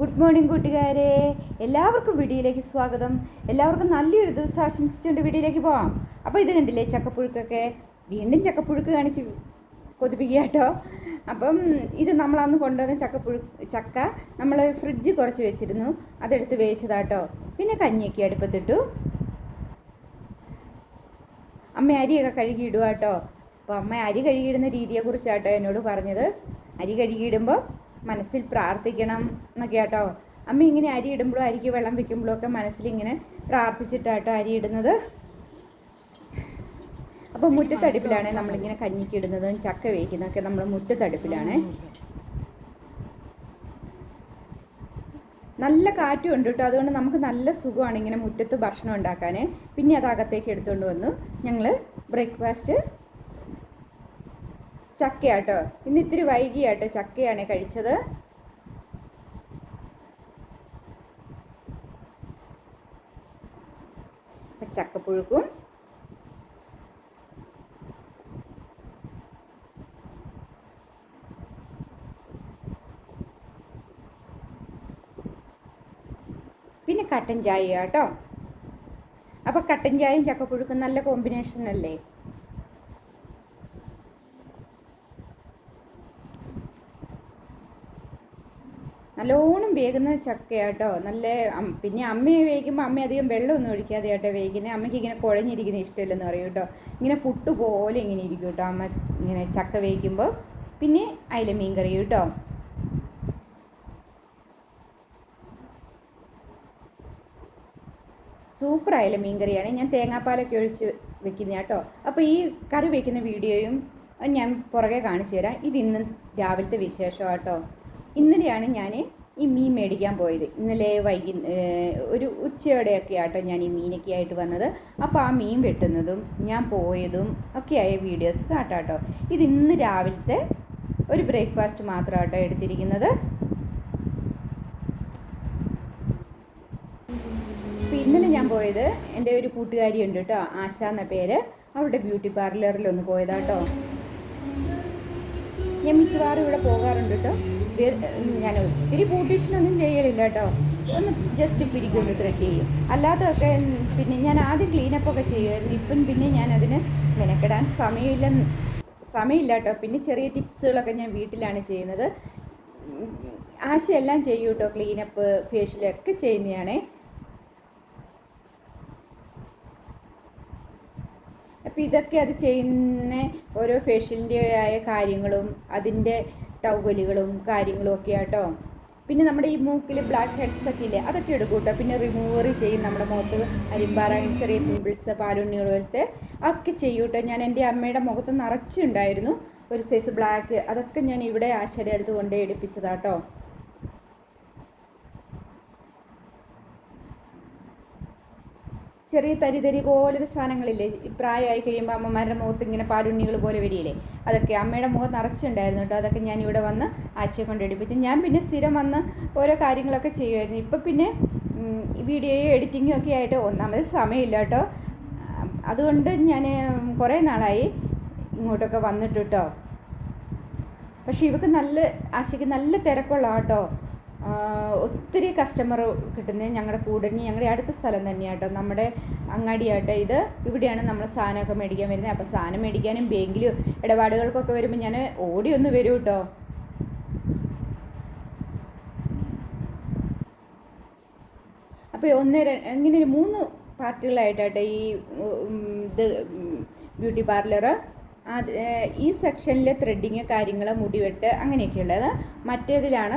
Good morning കൂട്ടുകാരെ. എല്ലാവർക്കും വീഡിയോയിലേക്ക് സ്വാഗതം. എല്ലാവർക്കും നല്ലൊരു ദിവസം ആശംസിച്ചുകൊണ്ട് വീഡിയോയിലേക്ക് പോവാം. അപ്പോൾ ഇത് കണ്ടില്ലേ ചക്കപ്പുഴുക്കൊക്കെ? വീണ്ടും ചക്കപ്പുഴുക്ക് കാണിച്ച് കൊതിപ്പിക്കുക കേട്ടോ അപ്പം ഇത് നമ്മളന്ന് കൊണ്ടുവന്ന ചക്കപ്പുഴു ചക്ക നമ്മൾ ഫ്രിഡ്ജ് കുറച്ച് വെച്ചിരുന്നു. അതെടുത്ത് വേവിച്ചതാട്ടോ. പിന്നെ കഞ്ഞിയൊക്കെ അടുപ്പത്തിട്ടു. അമ്മ അരിയൊക്കെ കഴുകിയിടുക കേട്ടോ അപ്പോൾ അമ്മ അരി കഴുകിയിടുന്ന രീതിയെക്കുറിച്ചാട്ടോ എന്നോട് പറഞ്ഞത്. അരി കഴുകിയിടുമ്പോൾ മനസ്സിൽ പ്രാർത്ഥിക്കണം എന്നൊക്കെ കേട്ടോ അമ്മ ഇങ്ങനെ അരി ഇടുമ്പോഴും അരിക്ക് വെള്ളം വെക്കുമ്പോഴും ഒക്കെ മനസ്സിലിങ്ങനെ പ്രാർത്ഥിച്ചിട്ടാട്ടോ അരി ഇടുന്നത്. അപ്പോൾ മുറ്റത്തടുപ്പിലാണ് നമ്മളിങ്ങനെ കഞ്ഞിക്ക് ഇടുന്നതും ചക്ക വേവിക്കുന്നതൊക്കെ നമ്മൾ മുറ്റത്തടുപ്പിലാണ് നല്ല കാറ്റും ഉണ്ട് കേട്ടോ. അതുകൊണ്ട് നമുക്ക് നല്ല സുഖമാണ് ഇങ്ങനെ മുറ്റത്ത് ഭക്ഷണം ഉണ്ടാക്കാൻ പിന്നെ അത് അകത്തേക്ക് എടുത്തുകൊണ്ട് വന്നു. ഞങ്ങൾ ബ്രേക്ക്ഫാസ്റ്റ് ചക്കയാട്ടോ. ഇന്ന് ഇത്തിരി വൈകിയാട്ടോ ചക്കയാണ് കഴിച്ചത്. ചക്കപ്പുഴുക്കും പിന്നെ കട്ടൻ ചായ കേട്ടോ അപ്പോൾ കട്ടൻ ചായയും ചക്കപ്പുഴുക്കും നല്ല കോമ്പിനേഷൻ അല്ലേ നല്ലോണം വേകുന്ന ചക്കയാട്ടോ. നല്ല പിന്നെ അമ്മയെ വേവിക്കുമ്പോൾ അമ്മ അധികം വെള്ളമൊന്നും ഒഴിക്കാതെ ആട്ടോ വേവിക്കുന്നത് അമ്മയ്ക്ക് ഇങ്ങനെ കുഴഞ്ഞിരിക്കുന്ന ഇഷ്ടമില്ലെന്ന് പറയും കേട്ടോ. ഇങ്ങനെ പുട്ട് പോലെ ഇങ്ങനെ ഇരിക്കും കേട്ടോ അമ്മ. ഇങ്ങനെ ചക്ക വേവിക്കുമ്പോൾ പിന്നെ അതിലെ മീൻ കറി കേട്ടോ. സൂപ്പർ ആയാലും മീൻ കറിയാണ് ഞാൻ തേങ്ങാപ്പാലൊക്കെ ഒഴിച്ച് വെക്കുന്ന കേട്ടോ. അപ്പോൾ ഈ കറി വെക്കുന്ന വീഡിയോയും ഞാൻ പുറകെ കാണിച്ചു തരാം. ഇത് ഇന്ന് രാവിലത്തെ വിശേഷം കേട്ടോ ഇന്നലെയാണ് ഞാൻ ഈ മീൻ മേടിക്കാൻ പോയത്. ഇന്നലെ വൈകി ഒരു ഉച്ചയോടെയൊക്കെ ആട്ടോ ഞാൻ ഈ മീനൊക്കെ ആയിട്ട് വന്നത്. അപ്പോൾ ആ മീൻ വെട്ടുന്നതും ഞാൻ പോയതും ഒക്കെയായ വീഡിയോസ് കാട്ടാട്ടോ. ഇത് ഇന്ന് രാവിലത്തെ ഒരു ബ്രേക്ക്ഫാസ്റ്റ് മാത്രമാട്ടോ എടുത്തിരിക്കുന്നത്. ഇന്നലെ ഞാൻ പോയത് എന്റെ ഒരു കൂട്ടുകാരി ഉണ്ട് കേട്ടോ ആശ എന്ന പേര്. അവളുടെ ബ്യൂട്ടി പാർലറിലൊന്ന് പോയതാട്ടോ. ഞാൻ മിക്കവാറും ഇവിടെ പോകാറുണ്ട് കേട്ടോ. ഞാൻ ഒത്തിരി ബ്യൂട്ടീഷ്യനൊന്നും ചെയ്യലില്ല കേട്ടോ. ഒന്ന് ജസ്റ്റ് പിരിക്കൊന്ന് ത്രെഡ് ചെയ്യും. അല്ലാത്തതൊക്കെ പിന്നെ ഞാൻ ആദ്യം ക്ലീനപ്പ് ഒക്കെ ചെയ്യുമായിരുന്നു. ഇപ്പം പിന്നെ ഞാൻ അതിന് മെനക്കെടാൻ സമയമില്ല സമയമില്ല കേട്ടോ. പിന്നെ ചെറിയ ടിപ്സുകളൊക്കെ ഞാൻ വീട്ടിലാണ് ചെയ്യുന്നത്. ആശയെല്ലാം ചെയ്യും കേട്ടോ. ക്ലീനപ്പ് ഫേഷ്യലൊക്കെ ചെയ്യുന്നതാണേ അപ്പോൾ ഇതൊക്കെ അത് ചെയ്യുന്ന ഓരോ ഫേഷ്യലിന്റെ ആയ കാര്യങ്ങളും അതിന്റെ ടൗവലുകളും കാര്യങ്ങളും ഒക്കെ ആട്ടോ. പിന്നെ നമ്മുടെ ഈ മൂക്കിൽ ബ്ലാക്ക് ഹെഡ്സ് ഒക്കെ ഇല്ലേ അതൊക്കെ എടുക്കും കേട്ടോ. പിന്നെ റിമൂവർ ചെയ്യും നമ്മുടെ മുഖത്ത് അരിമ്പാറ ചെറിയ പിമ്പിൾസ് പാലുണ്ണികൾ പോലത്തെ ഒക്കെ ചെയ്യും കേട്ടോ. ഞാൻ എന്റെ അമ്മയുടെ മുഖത്ത് നിറച്ചുണ്ടായിരുന്നു ഒരു സൈസ് ബ്ലാക്ക് അതൊക്കെ ഞാൻ ഇവിടെ ആശയുടെ അടുത്ത് കൊണ്ടേ എടുപ്പിച്ചതാട്ടോ. ചെറിയ തരി തരി പോലത്തെ സാധനങ്ങളില്ലേ? പ്രായമായി കഴിയുമ്പോൾ അമ്മമാരുടെ മുഖത്ത് ഇങ്ങനെ പാലുണ്ണികൾ പോലെ വരികയില്ലേ? അതൊക്കെ അമ്മയുടെ മുഖം നിറച്ചുണ്ടായിരുന്നു കേട്ടോ. അതൊക്കെ ഞാൻ ഇവിടെ വന്ന് ആശയം കൊണ്ട് ഞാൻ പിന്നെ സ്ഥിരം വന്ന് ഓരോ കാര്യങ്ങളൊക്കെ ചെയ്യുമായിരുന്നു. ഇപ്പം പിന്നെ വീഡിയോയും എഡിറ്റിങ്ങും ഒക്കെ ആയിട്ട് ഒന്നാമത് സമയമില്ല കേട്ടോ. അതുകൊണ്ട് ഞാൻ കുറേ നാളായി ഇങ്ങോട്ടൊക്കെ വന്നിട്ട് കേട്ടോ. പക്ഷേ ഇവക്ക് നല്ല ആശയ്ക്ക് നല്ല തിരക്കുള്ള കേട്ടോ ഒത്തിരി കസ്റ്റമർ കിട്ടുന്നത് ഞങ്ങളുടെ കൂടെ ഞങ്ങളുടെ അടുത്ത സ്ഥലം തന്നെയാട്ടോ. നമ്മുടെ അങ്ങാടിയാട്ടോ ഇത്. ഇവിടെയാണ് നമ്മൾ സാധനമൊക്കെ മേടിക്കാൻ വരുന്നത്. അപ്പോൾ സാധനം മേടിക്കാനും ബാങ്കിലും ഇടപാടുകൾക്കൊക്കെ വരുമ്പോൾ ഞാൻ ഓടി ഒന്ന് വരും കേട്ടോ അപ്പോൾ ഒന്ന് ഇങ്ങനെ മൂന്ന് പാർട്ടികളായിട്ടാട്ടെ ഈ ഇത് ബ്യൂട്ടി പാർലർ ഈ സെക്ഷനിലെ ത്രെഡിങ് കാര്യങ്ങൾ മുടിവെട്ട് അങ്ങനെയൊക്കെയുള്ളത്. മറ്റേതിലാണ്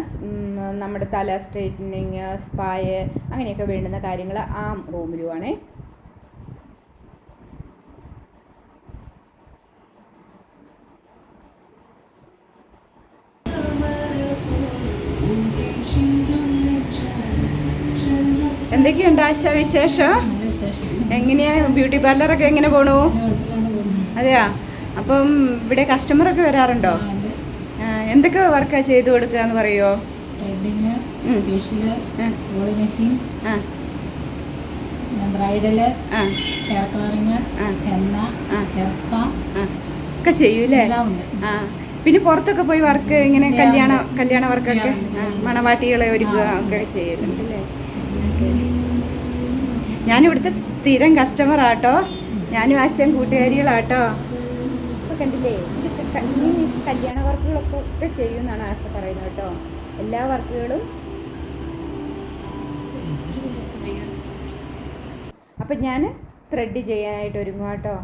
നമ്മുടെ തല സ്ട്രെയിറ്റനിങ് സ്പായ് അങ്ങനെയൊക്കെ വേണ്ടുന്ന കാര്യങ്ങൾ ആ റൂമിലുമാണേ എന്തൊക്കെയുണ്ട് ആശ വിശേഷം? എങ്ങനെയാണ്? ബ്യൂട്ടി പാർലറൊക്കെ എങ്ങനെ പോണു? അതെയാ? അപ്പം ഇവിടെ കസ്റ്റമർ ഒക്കെ വരാറുണ്ടോ? എന്തൊക്കെ വർക്കാ ചെയ്തു കൊടുക്കുക എന്ന് പറയുമോ ബ്രൈഡൽ ആ, ഹെയർ കളറിങ് ആ. ഹെയർ സ്പാ ഒക്കെ ചെയ്യൂലേ ആ. പിന്നെ പുറത്തൊക്കെ പോയി വർക്ക് ഇങ്ങനെ കല്യാണ കല്യാണ വർക്കൊക്കെ മണവാട്ടികളെ ഒരുക്കുക ഒക്കെ ചെയ്യലുണ്ട് അല്ലേ. ഞാനിവിടുത്തെ സ്ഥിരം കസ്റ്റമർ ആട്ടോ. ഞാനും ആശയം കൂട്ടുകാരികളാട്ടോ. കണ്ടില്ലേ? ഇതൊക്കെ കണ്ണി കല്യാണ വർക്കുകളൊക്കെ ഒക്കെ ചെയ്യുമെന്നാണ് ആശ പറയുന്നത് കേട്ടോ. എല്ലാ വർക്കുകളും അപ്പം ഞാൻ ത്രെഡ് ചെയ്യാനായിട്ട് ഒരുങ്ങുക കേട്ടോ.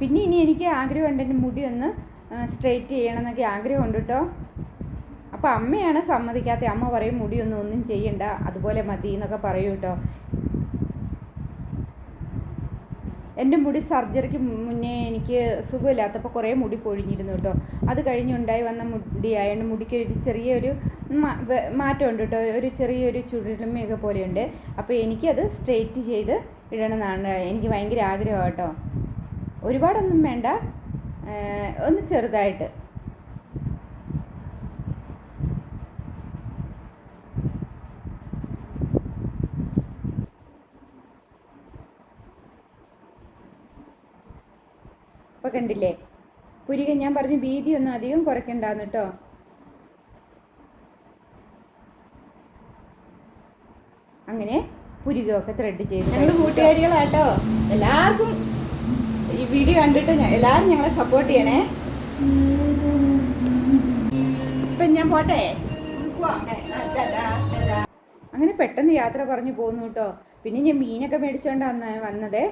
പിന്നെ ഇനി എനിക്ക് ആഗ്രഹമുണ്ട് എന്റെ മുടി ഒന്ന് സ്ട്രെയിറ്റ് ചെയ്യണം എന്നൊക്കെ ആഗ്രഹമുണ്ട് കേട്ടോ. അപ്പോൾ അമ്മയാണ് സമ്മതിക്കാത്ത. അമ്മ പറയും മുടിയൊന്നും ഒന്നും ചെയ്യണ്ട. അതുപോലെ മതി എന്നൊക്കെ പറയൂ കേട്ടോ എന്റെ മുടി സർജറിക്ക് മുന്നേ എനിക്ക് സുഖമില്ലാത്തപ്പോൾ കുറേ മുടി പൊഴിഞ്ഞിരുന്നു കേട്ടോ അത് കഴിഞ്ഞുണ്ടായി വന്ന മുടി ആയതുകൊണ്ട് മുടിക്ക് ഒരു ചെറിയൊരു മാറ്റമുണ്ട് കേട്ടോ ഒരു ചെറിയൊരു ചുരുളുമയൊക്കെ പോലെയുണ്ട്. അപ്പോൾ എനിക്കത് സ്ട്രെയിറ്റ് ചെയ്ത് ഇടണമെന്നാണ് എനിക്ക് ഭയങ്കര ആഗ്രഹമാണ് കേട്ടോ ഒരുപാടൊന്നും വേണ്ട. ഒന്ന് ചെറുതായിട്ട്. കണ്ടില്ലേ? പുരിക ഞാൻ പറഞ്ഞു വീതി ഒന്നും അധികം കുറയ്ക്കണ്ടാന്ന് കേട്ടോ അങ്ങനെ പുരികമൊക്കെ ത്രെഡ് ചെയ്ത് ഞങ്ങൾ കൂട്ടുകാരികളാട്ടോ. എല്ലാവർക്കും ഈ വീഡിയോ കണ്ടിട്ട് എല്ലാവരും ഞങ്ങളെ സപ്പോർട്ട് ചെയ്യണേ. ഇപ്പൊ ഞാൻ പോട്ടെ? അങ്ങനെ പെട്ടെന്ന് യാത്ര പറഞ്ഞു പോന്നു കേട്ടോ പിന്നെ ഞാൻ മീനൊക്കെ മേടിച്ചോണ്ടാന്ന് വന്നത്.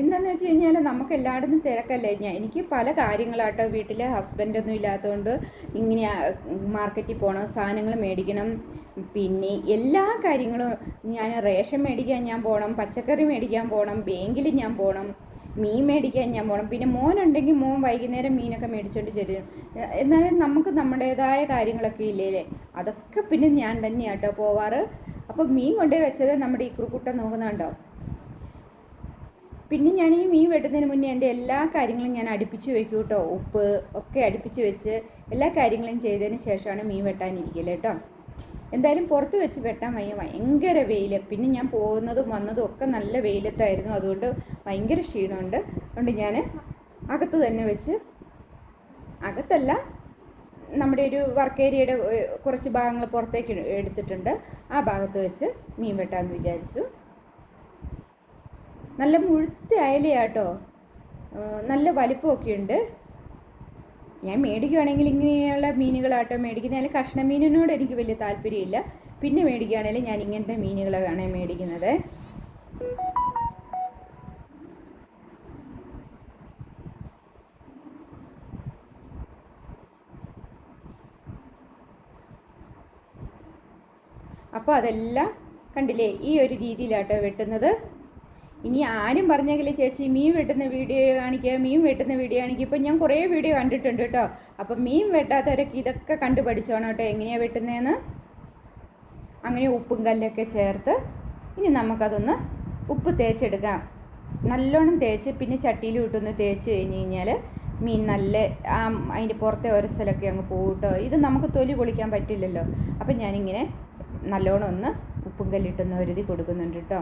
എന്താന്ന് വെച്ച് കഴിഞ്ഞാൽ നമുക്ക് എല്ലായിടത്തും തിരക്കല്ലേ? ഞാൻ എനിക്ക് പല കാര്യങ്ങളാട്ടോ. വീട്ടിൽ ഹസ്ബൻഡൊന്നും ഇല്ലാത്തതുകൊണ്ട് ഇങ്ങനെ മാർക്കറ്റിൽ പോകണം സാധനങ്ങൾ മേടിക്കണം. പിന്നെ എല്ലാ കാര്യങ്ങളും ഞാൻ റേഷൻ മേടിക്കാൻ ഞാൻ പോകണം പച്ചക്കറി മേടിക്കാൻ പോകണം ബാങ്കിൽ ഞാൻ പോകണം മീൻ മേടിക്കാൻ ഞാൻ പോകണം പിന്നെ മോനുണ്ടെങ്കിൽ മോൻ വൈകുന്നേരം മീനൊക്കെ മേടിച്ചോണ്ട് ചെല്ലും. എന്നാലും നമുക്ക് നമ്മുടേതായ കാര്യങ്ങളൊക്കെ ഇല്ലേ അതൊക്കെ പിന്നെ ഞാൻ തന്നെയാട്ടോ പോവാറ്. അപ്പോൾ മീൻ കൊണ്ടുപോയി വെച്ചത് നമ്മുടെ ഈ കുറുക്കുട്ടൻ നോക്കുന്നുണ്ടോ? പിന്നെ ഞാൻ ഈ മീൻ വെട്ടുന്നതിന് മുന്നേ എന്റെ എല്ലാ കാര്യങ്ങളും ഞാൻ അടുപ്പിച്ച് വെക്കും കേട്ടോ. ഉപ്പ് ഒക്കെ അടുപ്പിച്ച് വെച്ച് എല്ലാ കാര്യങ്ങളും ചെയ്തതിന് ശേഷമാണ് മീൻ വെട്ടാനിരിക്കൽ കേട്ടോ. എന്തായാലും പുറത്ത് വെച്ച് വെട്ടാൻ വയ്യ ഭയങ്കര വെയിൽ പിന്നെ ഞാൻ പോകുന്നതും വന്നതും ഒക്കെ നല്ല വെയിലത്തായിരുന്നു. അതുകൊണ്ട് ഭയങ്കര ക്ഷീണമുണ്ട്. അതുകൊണ്ട് ഞാൻ അകത്ത് തന്നെ വെച്ച് അകത്തല്ല നമ്മുടെ ഒരു വർക്ക് ഏരിയയുടെ കുറച്ച് ഭാഗങ്ങൾ പുറത്തേക്ക് എടുത്തിട്ടുണ്ട്. ആ ഭാഗത്ത് വെച്ച് മീൻ വെട്ടാമെന്ന് വിചാരിച്ചു. നല്ല മുഴുത്ത അയലയാട്ടോ. നല്ല വലിപ്പമൊക്കെ ഉണ്ട്. ഞാൻ മേടിക്കുകയാണെങ്കിൽ ഇങ്ങനെയുള്ള മീനുകളാട്ടോ മേടിക്കുന്നതിൽ കഷ്ണ മീനിനോട് എനിക്ക് വലിയ താല്പര്യമില്ല. പിന്നെ മേടിക്കുകയാണെങ്കിൽ ഞാൻ ഇങ്ങനത്തെ മീനുകളാണ് മേടിക്കുന്നത്. അപ്പോൾ അതെല്ലാം കണ്ടില്ലേ? ഈ ഒരു രീതിയിലാട്ടോ വെട്ടുന്നത്. ഇനി ആരും പറഞ്ഞെങ്കിൽ ചേച്ചി. മീൻ വെട്ടുന്ന വീഡിയോ കാണിക്കുക മീൻ വെട്ടുന്ന വീഡിയോ കാണിക്കുക ഇപ്പം ഞാൻ കുറേ വീഡിയോ കണ്ടിട്ടുണ്ട് കേട്ടോ. അപ്പം മീൻ വെട്ടാത്തവരൊക്കെ ഇതൊക്കെ കണ്ടു പഠിച്ചോണം കേട്ടോ. എങ്ങനെയാണ് വെട്ടുന്നതെന്ന് അങ്ങനെ ഉപ്പും കല്ലൊക്കെ ചേർത്ത് ഇനി നമുക്കതൊന്ന് ഉപ്പ് തേച്ചെടുക്കാം. നല്ലോണം തേച്ച് പിന്നെ ചട്ടിയിൽ വിട്ടൊന്ന് തേച്ച് കഴിഞ്ഞ് കഴിഞ്ഞാൽ മീൻ നല്ല ആ അതിന്റെ പുറത്തെ ഒരസലൊക്കെ അങ്ങ് പോകട്ടോ കേട്ടോ. ഇത് നമുക്ക് തൊലി പൊളിക്കാൻ പറ്റില്ലല്ലോ. അപ്പം ഞാനിങ്ങനെ നല്ലോണം ഒന്ന് ഉപ്പും കല്ലിട്ടൊന്ന് ഒരുതി കൊടുക്കുന്നുണ്ട് കേട്ടോ.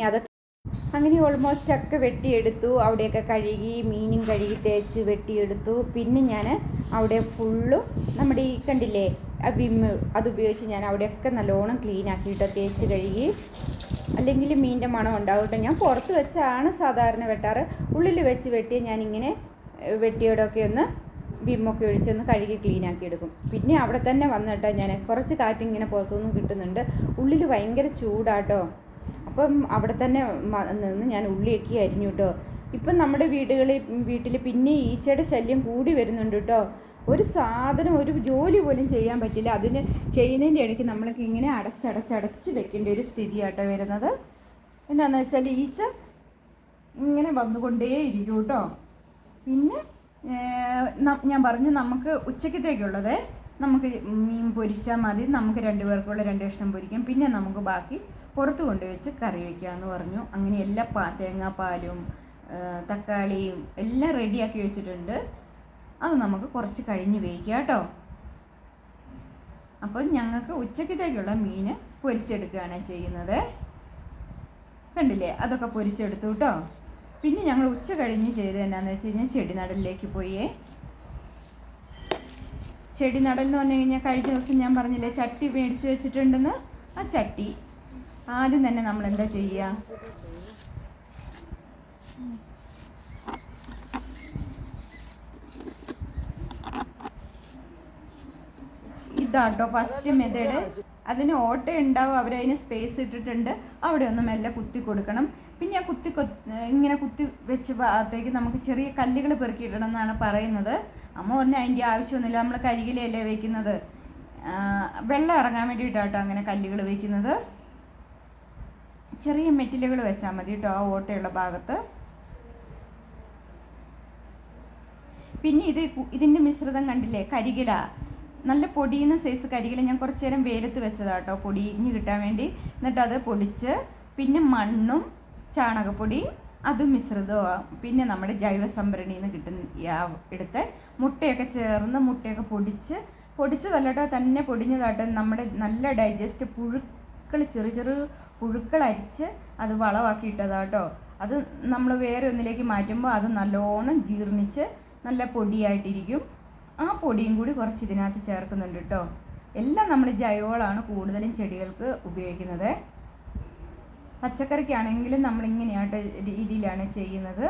അങ്ങനെ അതൊക്കെ അങ്ങനെ ഓൾമോസ്റ്റ് ഒക്കെ വെട്ടിയെടുത്തു. അവിടെയൊക്കെ കഴുകി മീനും കഴുകി തേച്ച് വെട്ടിയെടുത്തു. പിന്നെ ഞാൻ അവിടെ ഫുള്ളും നമ്മുടെ ഈ കണ്ടില്ലേ ആ വിമ്മ് അതുപയോഗിച്ച് ഞാൻ അവിടെയൊക്കെ നല്ലോണം ക്ലീൻ ആക്കിയിട്ട് തേച്ച് കഴുകി. അല്ലെങ്കിൽ മീനിന്റെ മണം ഉണ്ടാവട്ടെ. ഞാൻ പുറത്ത് വെച്ചാണ് സാധാരണ വെട്ടാറ്. ഉള്ളിൽ വെച്ച് വെട്ടി ഞാനിങ്ങനെ വെട്ടിയോടൊക്കെ ഒന്ന് വിമ്മൊക്കെ ഒഴിച്ചൊന്ന് കഴുകി ക്ലീൻ ആക്കി എടുക്കും പിന്നെ അവിടെ തന്നെ വന്നിട്ടാണ് ഞാൻ കുറച്ച് കാറ്റിങ്ങനെ പുറത്തുനിന്ന് കിട്ടുന്നുണ്ട്. ഉള്ളിൽ ഭയങ്കര ചൂടാട്ടോ. അപ്പം അവിടെ തന്നെ നിന്ന് ഞാൻ ഉള്ളിയൊക്കെ അരിഞ്ഞു കേട്ടോ ഇപ്പം നമ്മുടെ വീടുകളിൽ വീട്ടിൽ പിന്നെ ഈച്ചയുടെ ശല്യം കൂടി വരുന്നുണ്ട് കേട്ടോ ഒരു സാധനം ഒരു ജോലി പോലും ചെയ്യാൻ പറ്റില്ല. അതിന് ചെയ്യുന്നതിന്റെ ഇടയ്ക്ക് നമ്മളൊക്കെ ഇങ്ങനെ അടച്ചടച്ചടച്ച് വെക്കേണ്ട ഒരു സ്ഥിതിയാട്ടോ വരുന്നത്. എന്താണെന്ന് വെച്ചാൽ ഈച്ച ഇങ്ങനെ വന്നുകൊണ്ടേ ഇരിക്കും കേട്ടോ പിന്നെ ഞാൻ പറഞ്ഞു നമുക്ക് ഉച്ചക്കത്തേക്കുള്ളത് നമുക്ക് മീൻ പൊരിച്ചാൽ മതി. നമുക്ക് രണ്ടു പേർക്കുള്ള രണ്ട് കഷ്ണം പൊരിക്കാം. പിന്നെ നമുക്ക് ബാക്കി പുറത്ത് കൊണ്ടുവച്ച് കറി വയ്ക്കാമെന്ന് പറഞ്ഞു. അങ്ങനെ എല്ലാ പാ തേങ്ങാപ്പാലും പാലും തക്കാളിയും എല്ലാം റെഡിയാക്കി വെച്ചിട്ടുണ്ട്. അത് നമുക്ക് കുറച്ച് കഴിഞ്ഞ് വേവിക്കാം കേട്ടോ. അപ്പം ഞങ്ങൾക്ക് ഉച്ചക്കത്തേക്കുള്ള മീൻ പൊരിച്ചെടുക്കുകയാണ് ചെയ്യുന്നത്. കണ്ടില്ലേ? അതൊക്കെ പൊരിച്ചെടുത്തു കേട്ടോ. പിന്നെ ഞങ്ങൾ ഉച്ച കഴിഞ്ഞ് ചെയ്തത് എന്നാന്ന് വെച്ച് കഴിഞ്ഞാൽ ചെടി നടലിലേക്ക് പോയേ. ചെടി നടൽ എന്ന് പറഞ്ഞു കഴിഞ്ഞാൽ കഴിഞ്ഞ ദിവസം ഞാൻ പറഞ്ഞില്ലേ ചട്ടി മേടിച്ച് വെച്ചിട്ടുണ്ടെന്ന്? ആ ചട്ടി ആദ്യം തന്നെ നമ്മൾ എന്താ ചെയ്യുക ഇതാട്ടോ ഫസ്റ്റ് മെത്തേഡ് അതിന് ഓട്ട ഉണ്ടാവും. അവരതിന് സ്പേസ് ഇട്ടിട്ടുണ്ട്. അവിടെ ഒന്ന് മെല്ലെ കുത്തി കൊടുക്കണം. പിന്നെ ആ കുത്തി ഇങ്ങനെ കുത്തി വെച്ച് ഭാഗത്തേക്ക് നമുക്ക് ചെറിയ കല്ലുകൾ പെറുക്കിയിടണം എന്നാണ് പറയുന്നത്. അമ്മ പറഞ്ഞ അതിന്റെ ആവശ്യമൊന്നുമില്ല. നമ്മൾ കരികിലല്ലേ വെക്കുന്നത്. വെള്ളം ഇറങ്ങാൻ വേണ്ടിയിട്ടാട്ടോ അങ്ങനെ കല്ലുകൾ വെക്കുന്നത്. ചെറിയ മെറ്റിലുകൾ വെച്ചാൽ മതി കേട്ടോ ആ ഓട്ടയുള്ള ഭാഗത്ത്. പിന്നെ ഇത് ഇതിന്റെ മിശ്രിതം കണ്ടില്ലേ? കരികില. നല്ല പൊടിയുന്ന സൈസ് കരികില. ഞാൻ കുറച്ച് നേരം വെയിലത്ത് വെച്ചതാട്ടോ പൊടിഞ്ഞ് കിട്ടാൻ വേണ്ടി. എന്നിട്ട് അത് പൊടിച്ച് പിന്നെ മണ്ണും ചാണകപ്പൊടി അത് മിശ്രിതവും പിന്നെ നമ്മുടെ ജൈവ സംഭരണിയിൽ നിന്ന് കിട്ടുന്ന എടുത്ത് മുട്ടയൊക്കെ ചേർന്ന് മുട്ടയൊക്കെ പൊടിച്ച് പൊടിച്ചതല്ലട്ടോ തന്നെ പൊടിഞ്ഞതാട്ടോ നമ്മുടെ നല്ല ഡൈജസ്റ്റ് പുഴുക്കൾ ചെറു ചെറു പുഴുക്കൾ അരിച്ച് അത് വളമാക്കി ഇട്ടതാട്ടോ അത് നമ്മൾ വേറെ ഒന്നിലേക്ക് മാറ്റുമ്പോൾ അത് നല്ലോണം ജീർണിച്ച് നല്ല പൊടിയായിട്ടിരിക്കും. ആ പൊടിയും കൂടി കുറച്ച് ഇതിനകത്ത് ചേർക്കുന്നുണ്ട് കേട്ടോ എല്ലാം നമ്മൾ ജൈവവളമാണ് കൂടുതലും ചെടികൾക്ക് ഉപയോഗിക്കുന്നത്. പച്ചക്കറിക്കാണെങ്കിലും നമ്മൾ ഇങ്ങനെയായിട്ട് രീതിയിലാണ് ചെയ്യുന്നത്.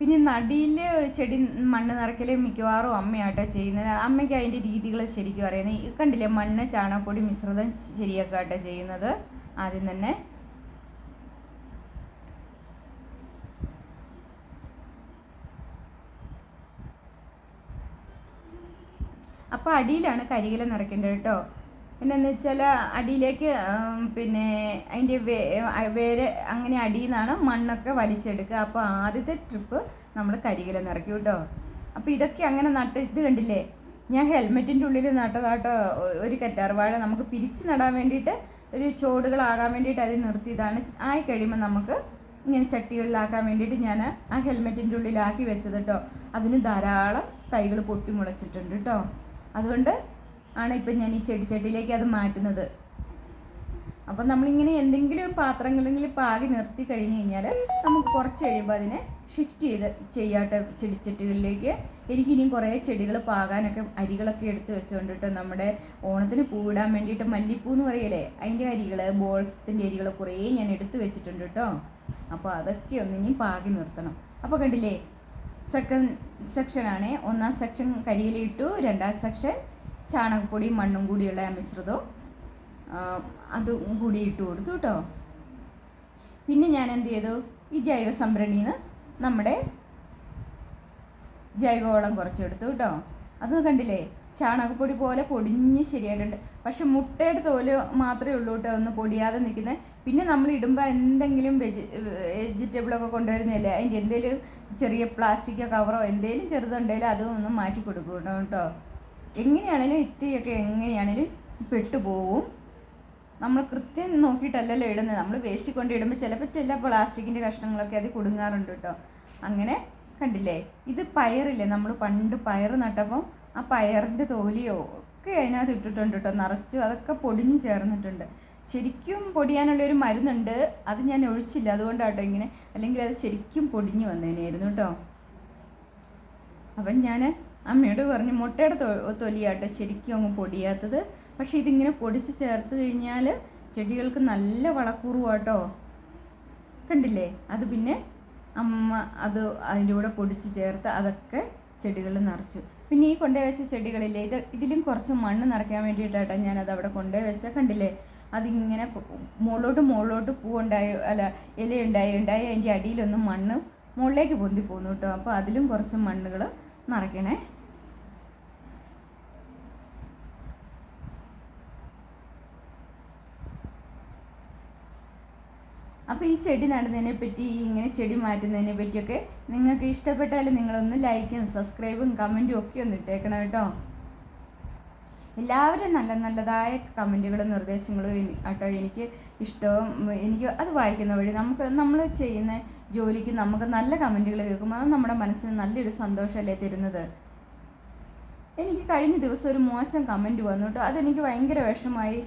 പിന്നെ നടിയിൽ ചെടി മണ്ണ് നിറയ്ക്കൽ മിക്കവാറും അമ്മയാട്ടോ ചെയ്യുന്നത്. അമ്മയ്ക്ക് അതിന്റെ രീതികൾ ശരിക്കും അറിയുന്നത്. ഈ കണ്ടില്ലേ മണ്ണ് ചാണകപ്പൊടി മിശ്രിതം ശരിയാക്കാട്ടോ ചെയ്യുന്നത്. ആദ്യം തന്നെ. അപ്പോൾ അടിയിലാണ് കരികില നിറയ്ക്കേണ്ടത് കേട്ടോ. പിന്നെന്ന് വെച്ചാൽ അടിയിലേക്ക് പിന്നെ അതിന്റെ വേര് അങ്ങനെ അടിയിൽ നിന്നാണ് മണ്ണൊക്കെ വലിച്ചെടുക്കുക. അപ്പോൾ ആദ്യത്തെ ട്രിപ്പ് നമ്മൾ കരികില നിറയ്ക്കും കേട്ടോ. അപ്പോൾ ഇതൊക്കെ അങ്ങനെ നട്ട് ഇത് കണ്ടില്ലേ? ഞാൻ ഹെൽമെറ്റിന്റെ ഉള്ളിൽ നട്ടതാട്ടോ. ഒരു കറ്റാർവാഴ നമുക്ക് പിരിച്ച് നടാൻ വേണ്ടിയിട്ട് ഒരു ചോടുകളാകാൻ വേണ്ടിയിട്ട് അത് നിർത്തിയതാണ്. ആയി കഴിയുമ്പോൾ നമുക്ക് ഇങ്ങനെ ചട്ടികളിലാക്കാൻ വേണ്ടിയിട്ട് ഞാൻ ആ ഹെൽമെറ്റിന്റെ ഉള്ളിലാക്കി വെച്ചത് കേട്ടോ. അതിന് ധാരാളം തൈകൾ പൊട്ടി മുളച്ചിട്ടുണ്ട് കേട്ടോ. അതുകൊണ്ട് ആണ് ഇപ്പം ഞാൻ ഈ ചെടിച്ചട്ടിയിലേക്ക് അത് മാറ്റുന്നത്. അപ്പം നമ്മളിങ്ങനെ എന്തെങ്കിലും പാത്രങ്ങളിൽ പാകി നിർത്തി കഴിഞ്ഞ് കഴിഞ്ഞാൽ നമുക്ക് കുറച്ച് കഴിയുമ്പോൾ അതിനെ ഷിഫ്റ്റ് ചെയ്ത് ചെയ്യാട്ടെ ചെടിച്ചട്ടികളിലേക്ക്. എനിക്കിനിയും കുറേ ചെടികൾ പാകാനൊക്കെ അരികളൊക്കെ എടുത്ത് വെച്ചുകൊണ്ടിട്ട് നമ്മുടെ ഓണത്തിന് പൂവിടാൻ വേണ്ടിയിട്ട് മല്ലിപ്പൂ എന്ന് പറയലേ അതിന്റെ അരികൾ ബോൾസത്തിന്റെ അരികൾ കുറേ ഞാൻ എടുത്ത് വെച്ചിട്ടുണ്ട് കേട്ടോ അപ്പോൾ അതൊക്കെ ഒന്നിനും പാകി നിർത്തണം. അപ്പോൾ കണ്ടില്ലേ? സെക്കൻഡ് സെക്ഷനാണേ ഒന്നാം സെക്ഷൻ കരിയിലിട്ടു രണ്ടാം സെക്ഷൻ ചാണകപ്പൊടിയും മണ്ണും കൂടിയുള്ള മിശ്രിതവും അതും കൂടി ഇട്ട് കൊടുത്തു കേട്ടോ പിന്നെ ഞാൻ എന്ത് ചെയ്തു? ഈ ജൈവ സംഭരണിയിൽ നിന്ന് നമ്മുടെ ജൈവവളം കുറച്ചെടുത്തു കേട്ടോ അത് കണ്ടില്ലേ? ചാണകപ്പൊടി പോലെ പൊടിഞ്ഞ് ശരിയായിട്ടുണ്ട്. പക്ഷെ മുട്ടയുടെ തോൽ മാത്രമേ ഉള്ളൂ കേട്ടോ ഒന്ന് പൊടിയാതെ നിൽക്കുന്നത് പിന്നെ നമ്മൾ ഇടുമ്പോൾ എന്തെങ്കിലും വെജി വെജിറ്റബിളൊക്കെ കൊണ്ടുവരുന്നില്ലേ അതിന്റെ എന്തെങ്കിലും ചെറിയ പ്ലാസ്റ്റിക്കോ കവറോ എന്തെങ്കിലും ചെറുതുണ്ടെങ്കിൽ അതും ഒന്ന് മാറ്റി കൊടുക്കും കേട്ടോ എങ്ങനെയാണേലും ഇത്തിരിയൊക്കെ എങ്ങനെയാണേലും പെട്ടുപോകും നമ്മൾ കൃത്യം നോക്കിയിട്ടല്ലല്ലോ ഇടുന്നത്. നമ്മൾ വേസ്റ്റ് കൊണ്ട് ഇടുമ്പോൾ ചിലപ്പോൾ ചില പ്ലാസ്റ്റിക്കിന്റെ കഷ്ണങ്ങളൊക്കെ അത് കുടുങ്ങാറുണ്ട് കേട്ടോ അങ്ങനെ കണ്ടില്ലേ? ഇത് പയറില്ലേ? നമ്മൾ പണ്ട് പയർ നട്ടപ്പം ആ പയറിന്റെ തോലിയോ ഒക്കെ അതിനകത്ത് ഇട്ടിട്ടുണ്ട് കേട്ടോ നിറച്ചു അതൊക്കെ പൊടിഞ്ഞ് ചേർന്നിട്ടുണ്ട്. ശരിക്കും പൊടിയാനുള്ളൊരു മരുന്നുണ്ട്. അത് ഞാൻ ഒഴിച്ചില്ല. അതുകൊണ്ടാട്ടോ ഇങ്ങനെ അല്ലെങ്കിൽ അത് ശരിക്കും പൊടിഞ്ഞ് വന്നേനായിരുന്നു കേട്ടോ അപ്പം ഞാൻ അമ്മയോട് പറഞ്ഞു മുട്ടയുടെ തൊലിയാട്ടോ ശരിക്കും അങ്ങ് പൊടിയാത്തത്. പക്ഷേ ഇതിങ്ങനെ പൊടിച്ച് ചേർത്ത് കഴിഞ്ഞാൽ ചെടികൾക്ക് നല്ല വളക്കൂറുവാട്ടോ. കണ്ടില്ലേ? അത് പിന്നെ അമ്മ അത് അതിന്റെ കൂടെ പൊടിച്ച് ചേർത്ത് അതൊക്കെ ചെടികൾ നിറച്ചു. പിന്നെ ഈ കൊണ്ടേ വെച്ച ചെടികളില്ലേ ഇത് ഇതിലും കുറച്ച് മണ്ണ് നിറയ്ക്കാൻ വേണ്ടിയിട്ടാട്ടോ ഞാനത് അവിടെ കൊണ്ടേ വെച്ചാൽ കണ്ടില്ലേ? അതിങ്ങനെ മുകളിലോട്ട് മുകളിലോട്ട് പൂവുണ്ടായി അല്ല ഇലയുണ്ടായി ഉണ്ടായി. അതിന്റെ അടിയിലൊന്നും മണ്ണ് മുകളിലേക്ക് പൊന്തി പോന്നു കേട്ടോ. അപ്പോൾ അതിലും കുറച്ച് മണ്ണുകൾ നിറയ്ക്കണേ. അപ്പോൾ ഈ ചെടി നടുന്നതിനെ പറ്റി ഇങ്ങനെ ചെടി മാറ്റുന്നതിനെ പറ്റിയൊക്കെ നിങ്ങൾക്ക് ഇഷ്ടപ്പെട്ടാൽ നിങ്ങളൊന്ന് ലൈക്കും സബ്സ്ക്രൈബും കമന്റും ഒക്കെ ഒന്ന് ഇട്ടേക്കണം കേട്ടോ. എല്ലാവരും നല്ല നല്ലതായ കമന്റുകളും നിർദ്ദേശങ്ങളും കേട്ടോ എനിക്ക് ഇഷ്ടവും എനിക്ക് അത് വായിക്കുന്ന വഴി നമുക്ക് നമ്മൾ ചെയ്യുന്ന ജോലിക്ക് നമുക്ക് നല്ല കമന്റുകൾ കേൾക്കുമ്പോൾ അത് നമ്മുടെ മനസ്സിന് നല്ലൊരു സന്തോഷമല്ലേ തരുന്നത്. എനിക്ക് കഴിഞ്ഞ ദിവസം ഒരു മോശം കമന്റ് വന്നു കേട്ടോ. അതെനിക്ക് ഭയങ്കര വിഷമായി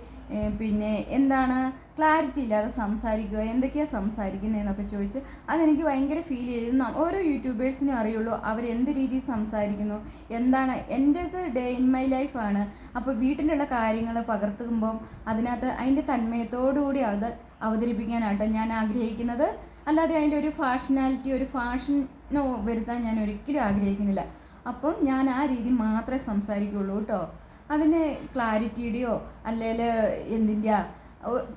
പിന്നെ എന്താണ് ക്ലാരിറ്റി ഇല്ലാതെ സംസാരിക്കുക എന്തൊക്കെയാണ് സംസാരിക്കുന്നതെന്നൊക്കെ ചോദിച്ച് അതെനിക്ക് ഭയങ്കര ഫീൽ ചെയ്തു. ഓരോ യൂട്യൂബേഴ്സിനും അറിയുള്ളൂ അവർ എന്ത് രീതിയിൽ സംസാരിക്കുന്നു എന്താണ് എന്റേത് ഡേ ഇൻ മൈ ലൈഫാണ് അപ്പോൾ വീട്ടിലുള്ള കാര്യങ്ങൾ പകർത്തുമ്പം അതിനകത്ത് അതിന്റെ തന്മയത്തോടുകൂടി അത് അവതരിപ്പിക്കാനാട്ടോ ഞാൻ ആഗ്രഹിക്കുന്നത്. അല്ലാതെ അതിന്റെ ഒരു ഫാഷനാലിറ്റി ഒരു ഫാഷനോ വരുത്താൻ ഞാൻ ഒരിക്കലും ആഗ്രഹിക്കുന്നില്ല. അപ്പം ഞാൻ ആ രീതി മാത്രമേ സംസാരിക്കുള്ളൂ കേട്ടോ. അതിന് ക്ലാരിറ്റിയുടെയോ അല്ലെങ്കിൽ എന്തിന്റെ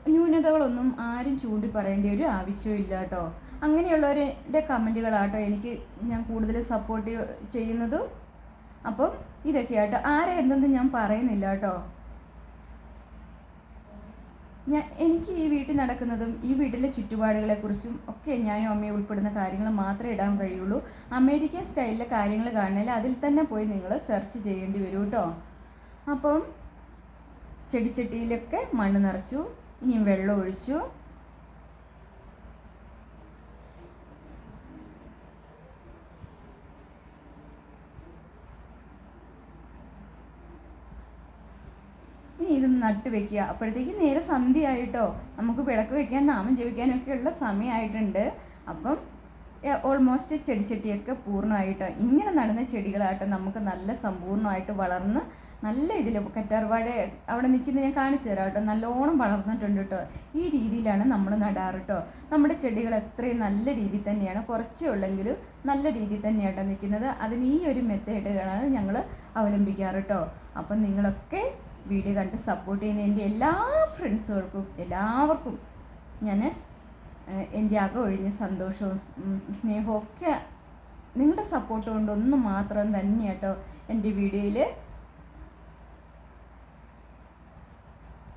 ന്യൂനതകളൊന്നും ആരും ചൂണ്ടി പറയേണ്ട ഒരു ആവശ്യമില്ല കേട്ടോ. അങ്ങനെയുള്ളവരുടെ കമന്റുകളാട്ടോ എനിക്ക് ഞാൻ കൂടുതൽ സപ്പോർട്ട് ചെയ്യുന്നതും. അപ്പം ഇതൊക്കെയാട്ടോ. ആരെ എന്തെന്ന് ഞാൻ പറയുന്നില്ല കേട്ടോ. ഞാൻ എനിക്ക് ഈ വീട്ടിൽ നടക്കുന്നതും ഈ വീട്ടിലെ ചുറ്റുപാടുകളെക്കുറിച്ചും ഒക്കെ ഞാനും അമ്മയും ഉൾപ്പെടുന്ന കാര്യങ്ങൾ മാത്രമേ ഇടാൻ കഴിയുള്ളൂ. അമേരിക്കൻ സ്റ്റൈലിലെ കാര്യങ്ങൾ കാണണമെങ്കിൽ അതിൽ തന്നെ പോയി നിങ്ങൾ സെർച്ച് ചെയ്യേണ്ടി വരും കേട്ടോ. അപ്പം ചെടിച്ചട്ടിയിലൊക്കെ മണ്ണ് നിറച്ചു ഇനിയും വെള്ളം ഒഴിച്ചു. ഇനി ഇത് നട്ട് വെക്കുക. അപ്പോഴത്തേക്ക് നേരെ സന്ധ്യയായിട്ടോ. നമുക്ക് വിളക്ക് വെക്കാൻ നാമം ജീവിക്കാനൊക്കെ ഉള്ള സമയമായിട്ടുണ്ട്. അപ്പം ഓൾമോസ്റ്റ് ചെടിച്ചട്ടിയൊക്കെ പൂർണമായിട്ടോ. ഇങ്ങനെ നടന്ന ചെടികളായിട്ടോ നമുക്ക് നല്ല സമ്പൂർണമായിട്ട് വളർന്ന് നല്ല ഇതിൽ കറ്റാർവാഴ അവിടെ നിൽക്കുന്നത് ഞാൻ കാണിച്ചു തരാം കേട്ടോ. നല്ലോണം വളർന്നിട്ടുണ്ട് കേട്ടോ. ഈ രീതിയിലാണ് നമ്മൾ നടാറ് കേട്ടോ നമ്മുടെ ചെടികൾ എത്രയും നല്ല രീതിയിൽ തന്നെയാണ്. കുറച്ചേ ഉള്ളെങ്കിലും നല്ല രീതിയിൽ തന്നെയാട്ടോ നിൽക്കുന്നത്. അതിന് ഈ ഒരു മെത്തേഡുകളാണ് ഞങ്ങൾ അവലംബിക്കാറ് കേട്ടോ. അപ്പം നിങ്ങളൊക്കെ വീഡിയോ കണ്ട് സപ്പോർട്ട് ചെയ്യുന്ന എന്റെ എല്ലാ ഫ്രണ്ട്സുകൾക്കും എല്ലാവർക്കും ഞാൻ എന്റെ അകം ഒഴിഞ്ഞ സന്തോഷവും സ്നേഹവും ഒക്കെ നിങ്ങളുടെ സപ്പോർട്ട് കൊണ്ടൊന്നും മാത്രം തന്നെ തന്നെയാട്ടോ എന്റെ വീഡിയോയിൽ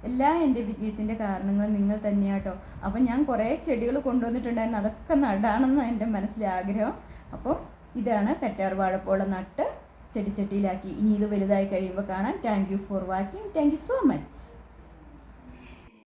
എല്ലാ എന്റെ വിജയത്തിന്റെ കാരണങ്ങളും നിങ്ങൾ തന്നെയാട്ടോ. അപ്പം ഞാൻ കുറേ ചെടികൾ കൊണ്ടുവന്നിട്ടുണ്ടായിരുന്നു. അതൊക്കെ നടാണെന്ന് എന്റെ മനസ്സിലെ ആഗ്രഹം. അപ്പോൾ ഇതാണ് കറ്റാർ വാഴപ്പോള നട്ട് ചെടിച്ചട്ടിയിലാക്കി. ഇനി ഇത് വലുതായി കഴിയുമ്പോൾ കാണാം. Thank you for watching thank you so much